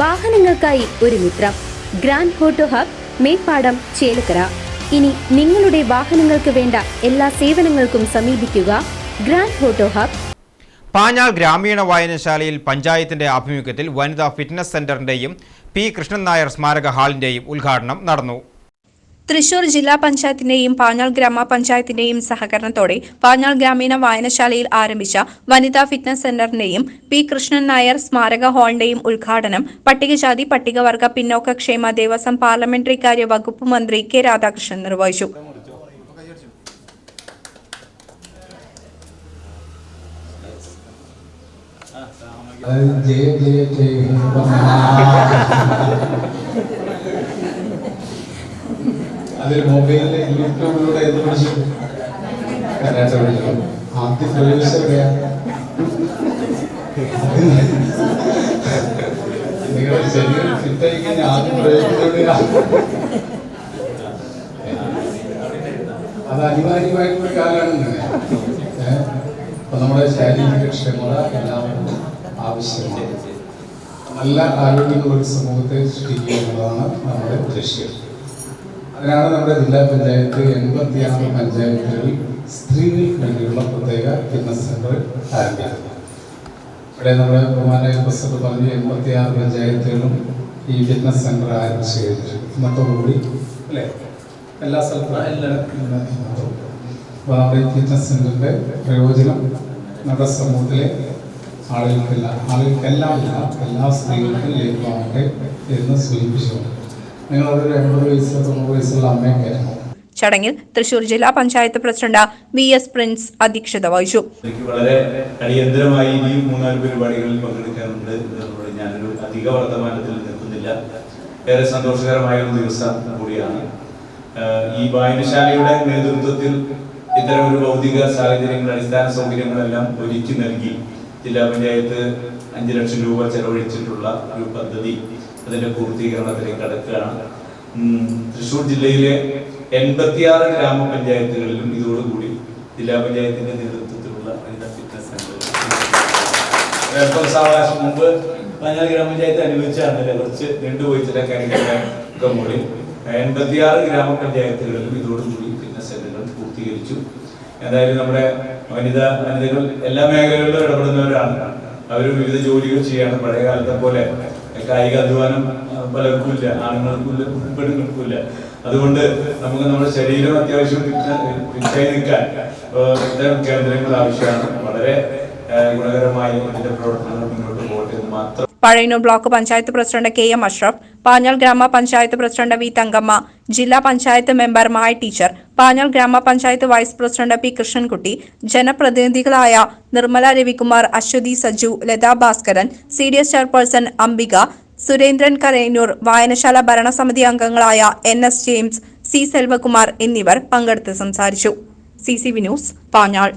വാഹനങ്ങൾക്കായി ഒരു മിത്രം. Grand photo hub Meppadam Chelakkara. ഇനി നിങ്ങളുടെ വാഹനങ്ങൾക്ക് വേണ്ട എല്ലാ സേവനങ്ങൾക്കും സമീപിക്കുക ഗ്രാൻഡ് ഫോട്ടോ ഹബ്. പാഞ്ഞാൾ ഗ്രാമീണ വായനശാലയിൽ പഞ്ചായത്തിന്റെ ആഭിമുഖ്യത്തിൽ വനിതാ ഫിറ്റ്നസ് സെന്ററിന്റെയും പി കൃഷ്ണൻ നായർ സ്മാരക ഹാളിന്റെയും ഉദ്ഘാടനം നടന്നു. തൃശൂർ ജില്ലാ പഞ്ചായത്തിന്റെയും പാഞ്ഞാൾ ഗ്രാമപഞ്ചായത്തിന്റെയും സഹകരണത്തോടെ പാഞ്ഞാൾ ഗ്രാമീണ വായനശാലയിൽ ആരംഭിച്ച വനിതാ ഫിറ്റ്നസ് സെന്ററിന്റെയും പി കൃഷ്ണൻ നായർ സ്മാരക ഹാളിന്റെയും ഉദ്ഘാടനം പട്ടികജാതി പട്ടികവർഗ പിന്നോക്ക ക്ഷേമ ദേവസ്വം പാർലമെന്ററി കാര്യ വകുപ്പ് മന്ത്രി കെ രാധാകൃഷ്ണൻ നിർവഹിച്ചു. ജയ ജയ ജയ. അതിൽ മൊബൈലിലെ യൂട്യൂബിലൂടെ എന്ത് പഠിച്ചു. ആദ്യം പ്രവേശം എവിടെയാ? അത് അനിവാര്യമായിട്ടുള്ള കാലമാണ് അപ്പൊ നമ്മുടെ ശാരീരിക ക്ഷമത എല്ലാവർക്കും ആവശ്യമാണ്. നല്ല ആരോഗ്യമുള്ള ഒരു സമൂഹത്തെ സൃഷ്ടിക്കുക എന്നുള്ളതാണ് നമ്മുടെ ലക്ഷ്യം. അതിനാണ് നമ്മുടെ ജില്ലാ പഞ്ചായത്ത് എൺപത്തി ആറ് പഞ്ചായത്തുകളിൽ സ്ത്രീകൾക്ക് വേണ്ടിയുള്ള പ്രത്യേക ഫിറ്റ്നസ് സെന്റർ ആരംഭിക്കുന്നത്. ഇവിടെ നമ്മുടെ ബഹുമാനായ പ്രസിഡന്റ് പറഞ്ഞ് എൺപത്തിയാറ് പഞ്ചായത്തുകളും ഈ ഫിറ്റ്നസ് സെന്റർ ആരംഭിച്ചു കഴിഞ്ഞു ഇന്നത്തോടുകൂടി അല്ലേ? എല്ലാ സ്ഥലത്തും. അപ്പോൾ നമ്മുടെ ഈ ഫിറ്റ്നസ് സെന്ററിന്റെ പ്രയോജനം നമ്മുടെ സമൂഹത്തിലെ ആളുകൾക്കില്ല ആളുകൾക്കെല്ലാം ഇല്ല എല്ലാ സ്ത്രീകൾക്കും ലഭ്യമാകട്ടെ എന്ന് സൂചിപ്പിച്ചുകൊണ്ട്. നിങ്ങളൊരു എൺപത് വയസ്സ് തൊണ്ണൂറ് ചടങ്ങിൽ തൃശൂർ ജില്ലാ panchayat president V S Prince അധ്യക്ഷത വഹിച്ചു. എനിക്ക് വളരെ അടിയന്തരമായി ഇനിയും മൂന്നാൽ പരിപാടികളിൽ പങ്കെടുക്കാനുണ്ട് എന്നുള്ളത് ഞാനൊരു അധിക വർത്തമാനത്തിൽ നിൽക്കുന്നില്ല ഏറെ സന്തോഷകരമായ ഒരു ദിവസം കൂടിയാണ്. ഈ വായനശാലയുടെ നേതൃത്വത്തിൽ ഇത്തരം ഒരു ഭൗതിക സാഹചര്യങ്ങൾ അടിസ്ഥാന സൗകര്യങ്ങളെല്ലാം ഒരുക്കി നൽകി ജില്ലാ പഞ്ചായത്ത് അഞ്ച് ലക്ഷം രൂപ ചെലവഴിച്ചിട്ടുള്ള ഒരു പദ്ധതി അതിന്റെ പൂർത്തീകരണത്തിലേക്ക് കടക്കുകയാണ്. തൃശ്ശൂർ ജില്ലയിലെ എൺപത്തിയാറ് ഗ്രാമപഞ്ചായത്തുകളിലും ഇതോടുകൂടി ജില്ലാ പഞ്ചായത്തിന്റെ നേതൃത്വത്തിലുള്ള വനിതാ ഫിറ്റ്നസ് സെന്റർ സാവകാശം മുമ്പ് പാഞ്ഞാൽ ഗ്രാമപഞ്ചായത്ത് അനുവദിച്ചാണല്ലേ കുറച്ച് നീണ്ടുപോയി ചില കാര്യങ്ങളൊക്കെ മൂടി എൺപത്തിയാറ് ഗ്രാമപഞ്ചായത്തുകളിലും ഇതോടുകൂടി ഫിറ്റ്നസ് സെന്ററുകൾ പൂർത്തീകരിച്ചു. എന്തായാലും നമ്മുടെ വനിതാ വനിതകൾ എല്ലാ മേഖലകളിലും ഇടപെടുന്നവരാണ്. അവർ വിവിധ ജോലികൾ ചെയ്യാണ് പഴയ കാലത്തെ പോലെ കായിക അധ്വാനം പലർക്കും ഇല്ല ആണുങ്ങൾക്കും ഇല്ല പെണ്ണുങ്ങൾക്കും ഇല്ല അതുകൊണ്ട് നമുക്ക് നമ്മുടെ ശരീരം അത്യാവശ്യം ഫിറ്റായി നിൽക്കാൻ ഇത്തരം കേന്ദ്രങ്ങൾ ആവശ്യമാണ്. വളരെ ഗുണകരമായി ഇതിന്റെ പ്രവർത്തനങ്ങൾ മുന്നോട്ട് പോകട്ടെ എന്ന് മാത്രം. Pazhayannur block panchayat president K M Ashraf Panjal ഗ്രാമപഞ്ചായത്ത് പ്രസിഡന്റ് വി തങ്കമ്മ ജില്ലാ പഞ്ചായത്ത് മെമ്പർ മായ ടീച്ചർ പാഞ്ഞാൾ ഗ്രാമപഞ്ചായത്ത് vice president P Krishnankutty ജനപ്രതിനിധികളായ Nirmala Ravikumar Aswathy Saju Latha Bhaskaran C D S chairperson Ambika Surendran Karayannur വായനശാല ഭരണസമിതി അംഗങ്ങളായ N S James C Selvakumar എന്നിവർ പങ്കെടുത്ത് സംസാരിച്ചു. C C V news Panjal.